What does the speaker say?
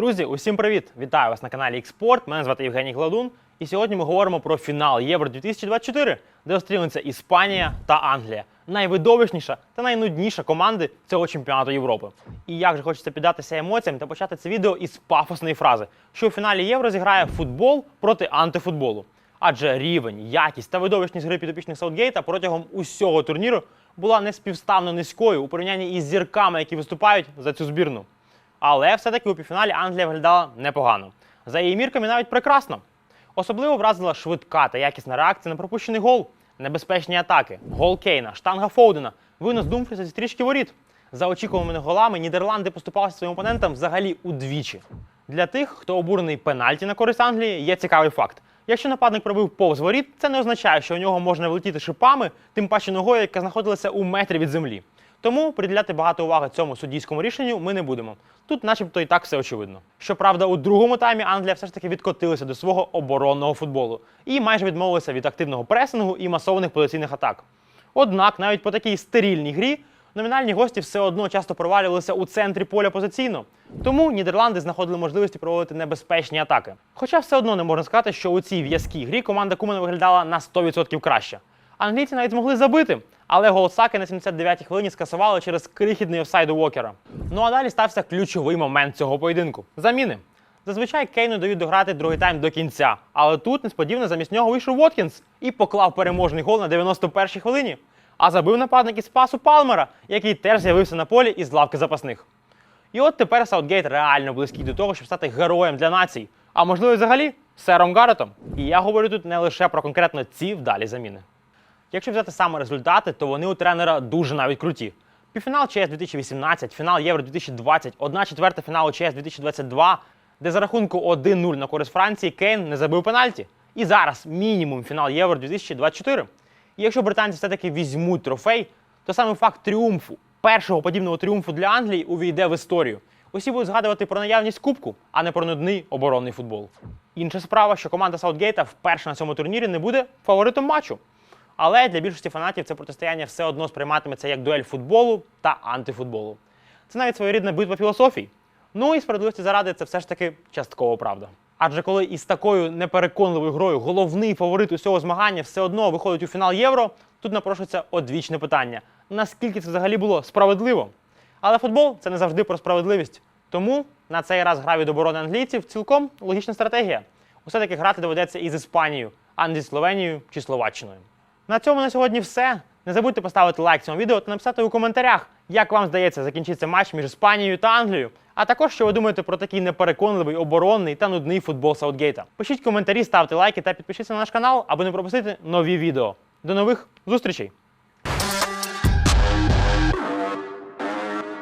Друзі, усім привіт! Вітаю вас на каналі Експорт. Мене звати Євгеній Гладун. І сьогодні ми говоримо про фінал Євро 2024, де зустрінуться Іспанія та Англія. Найвидовищніша та найнудніша команди цього чемпіонату Європи. І як же хочеться піддатися емоціям та почати це відео із пафосної фрази, що у фіналі Євро зіграє футбол проти антифутболу. Адже рівень, якість та видовищність гри підопічних Саутгейта протягом усього турніру була неспівставно низькою у порівнянні із зірками, які виступають за цю збірну. Але все-таки у півфіналі Англія виглядала непогано. За її мірками навіть прекрасно. Особливо вразила швидка та якісна реакція на пропущений гол, небезпечні атаки, гол Кейна, штанга Фоудена, винос Думфріса зі стрічки воріт. За очікуваними голами Нідерланди поступалися своїм опонентам взагалі удвічі. Для тих, хто обурений пенальті на користь Англії, є цікавий факт. Якщо нападник пробив повз воріт, це не означає, що у нього можна влетіти шипами, тим паче ногою, яка знаходилася у метрі від землі. Тому приділяти багато уваги цьому суддійському рішенню ми не будемо. Тут, начебто, і так все очевидно. Щоправда, у другому таймі Англія все ж таки відкотилася до свого оборонного футболу і майже відмовилася від активного пресингу і масованих позиційних атак. Однак, навіть по такій стерильній грі номінальні гості все одно часто провалювалися у центрі поля позиційно. Тому Нідерланди знаходили можливості проводити небезпечні атаки. Хоча все одно не можна сказати, що у цій в'язкій грі команда Кумана виглядала на 100% краще. Англійці навіть змогли забити, але гол Саки на 79-й хвилині скасували через крихітний офсайд Уокера. Ну а далі стався ключовий момент цього поєдинку заміни. Зазвичай Кейну дають дограти другий тайм до кінця, але тут несподівано замість нього вийшов Воткінс і поклав переможний гол на 91-й хвилині. А забив нападник із пасу Палмера, який теж з'явився на полі із лавки запасних. І от тепер Саутгейт реально близький до того, щоб стати героєм для націй, а можливо, взагалі сером Гарретом. І я говорю тут не лише про конкретно ці вдалі заміни. Якщо взяти саме результати, то вони у тренера дуже навіть круті. Півфінал ЧС 2018, фінал Євро 2020, одна четверта фіналу ЧС 2022, де за рахунку 1-0 на користь Франції Кейн не забив пенальті. І зараз мінімум фінал Євро 2024. І якщо британці все-таки візьмуть трофей, то саме факт тріумфу, першого подібного тріумфу для Англії увійде в історію. Усі будуть згадувати про наявність кубку, а не про нудний оборонний футбол. Інша справа, що команда Саутгейта вперше на цьому турнірі не буде фаворитом матчу. Але для більшості фанатів це протистояння все одно сприйматиметься як дуель футболу та антифутболу. Це навіть своєрідна битва філософій. Ну і справедливості заради це все ж таки частково правда. Адже коли із такою непереконливою грою головний фаворит усього змагання все одно виходить у фінал євро, тут напрошується одвічне питання: наскільки це взагалі було справедливо? Але футбол це не завжди про справедливість. Тому на цей раз гра від оборони англійців цілком логічна стратегія. Усе таки грати доведеться із Іспанією, а не зі Словенією чи Словаччиною. На цьому на сьогодні все. Не забудьте поставити лайк цьому відео та написати у коментарях, як вам здається закінчиться матч між Іспанією та Англією. А також що ви думаєте про такий непереконливий, оборонний та нудний футбол Саутгейта. Пишіть коментарі, ставте лайки та підпишіться на наш канал, аби не пропустити нові відео. До нових зустрічей!